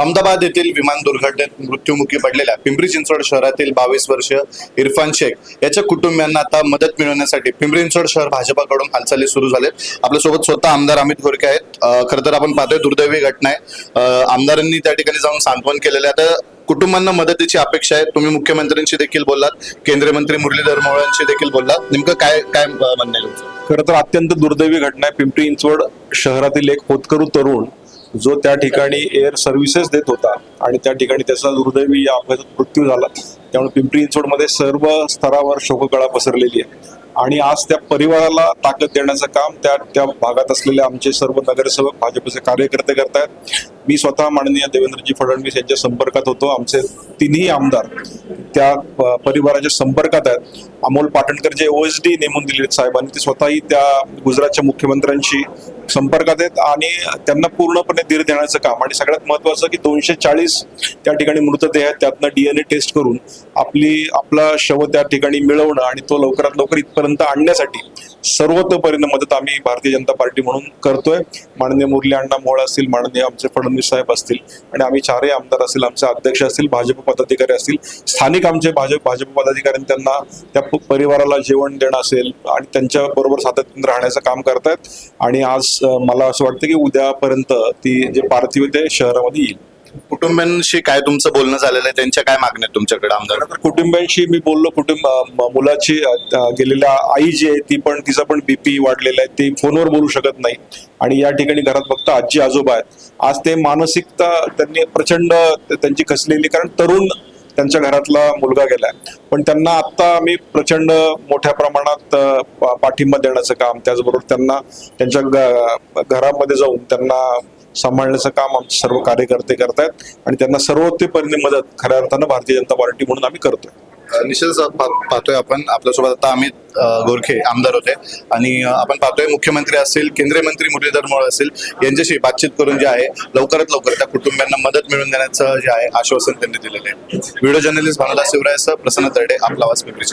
अहमदाबाद येथील विमान दुर्घटनेत मृत्युमुखी पडलेल्या पिंपरी चिंचवड शहरातील बावीस वर्ष इरफान शेख याच्या कुटुंबियांना आता मदत मिळवण्यासाठी पिंपरी चिंचवड शहर भाजपाकडून हालचाली सुरू झालेत. आपल्यासोबत स्वतः आमदार अमित गोरके आहेत. खरं तर आपण पाहतोय दुर्दैवी घटना आहे. आमदारांनी त्या ठिकाणी जाऊन सांत्वन केलेलं आहे. आता कुटुंबांना मदतीची अपेक्षा आहे. तुम्ही मुख्यमंत्र्यांशी देखील बोललात. केंद्रीय मंत्री मुरलीधर मोहोळांशी देखील बोललात. नेमकं काय काय म्हणणं आहे तुमचं? खरं तर अत्यंत दुर्दैवी घटना आहे. पिंपरी चिंचवड शहरातील एक होतकरू तरुण जो त्या ठिकाणी एअर सर्व्हिसेस देत होता आणि त्या ठिकाणी त्याचा दुर्दैवी या अपघातात मृत्यू झाला त्यामुळे पिंपरी चिंचवडमध्ये सर्व स्तरावर शोककळा पसरलेली आहे. आणि आज त्या परिवाराला ताकद देण्याचं काम त्या त्या भागात असलेले आमचे सर्व नगरसेवक भाजपचे कार्यकर्ते करतायत. मी स्वतः माननीय देवेंद्रजी फडणवीस यांच्या संपर्कात होतो. आमचे तिन्ही आमदार त्या प- परिवाराच्या संपर्कात आहेत. अमोल पाटणकर जे ओएसडी नेमून दिले साहेबांनी ते स्वतःही त्या गुजरातच्या मुख्यमंत्र्यांशी संपर्कात आहेत आणि त्यांना पूर्णपणे धीर देण्याचं काम. आणि सगळ्यात महत्वाचं की दोनशे चाळीस त्या ठिकाणी मृतदेह आहेत त्यातनं डीएनए टेस्ट करून आपली आपला शव त्या ठिकाणी मिळवणं आणि तो लवकरात लवकर इथपर्यंत आणण्यासाठी सर्वतोपरीनं मदत आम्ही भारतीय जनता पार्टी म्हणून करतोय. माननीय मुरली अण्णा मोळ असतील माननीय आमचे फडणवीस साहेब असतील आणि आम्ही चारही आमदार असतील आमचे अध्यक्ष असतील भाजप पदाधिकारी असतील स्थानिक आमचे भाजप भाजप पदाधिकारी त्यांना त्या परिवाराला जेवण देणं असेल आणि त्यांच्या बरोबर सातत्याने राहण्याचं काम करतायत. आणि आज मला असं वाटतं की उद्यापर्यंत ती जे पार्थिव ते शहरामध्ये येईल. कुटुंबियांशी काय तुमचं बोलणं झालेलं आहे? त्यांच्या काय मागण्या आहेत तुमच्याकडे आमदार? तर कुटुंबियांशी मी बोललो. कुटुंब म- मुलाची अ, अ, गेलेल्या आई जी आहे ती पण तिचा पण बीपी वाढलेला आहे. ती फोनवर बोलू शकत नाही. आणि या ठिकाणी घरात फक्त आजी आजोबा आहेत. आज ते मानसिकता त्यांनी प्रचंड त- त्यांची खसलेली कारण तरुण त्यांच्या घरातला मुलगा गेलाय. पण त्यांना आता आम्ही प्रचंड मोठ्या प्रमाणात अ, पा- पाठिंबा देण्याचं काम त्याचबरोबर त्यांना त्यांच्या घरामध्ये जाऊन त्यांना सांभाळण्याचं काम आमचे सर्व कार्यकर्ते करतायत आणि त्यांना सर्वोत्तपणे मदत खऱ्या अर्थानं भारतीय जनता पार्टी म्हणून आम्ही करतोय. निश्चितच पाहतोय आपण. आपल्यासोबत आता अमित गोरखे आमदार होते. आणि आपण पाहतोय मुख्यमंत्री असतील केंद्रीय मंत्री मुरलीधर मोहोळ असतील यांच्याशी बातचीत करून जे आहे लवकरात लवकर त्या कुटुंबियांना मदत मिळवून देण्याचं जे आहे आश्वासन त्यांनी दिलेलं आहे. व्हिडिओ जर्नलिस्ट भानुदास शिवरायसह प्रसन्न तरडे आपला आवाज पिंपरी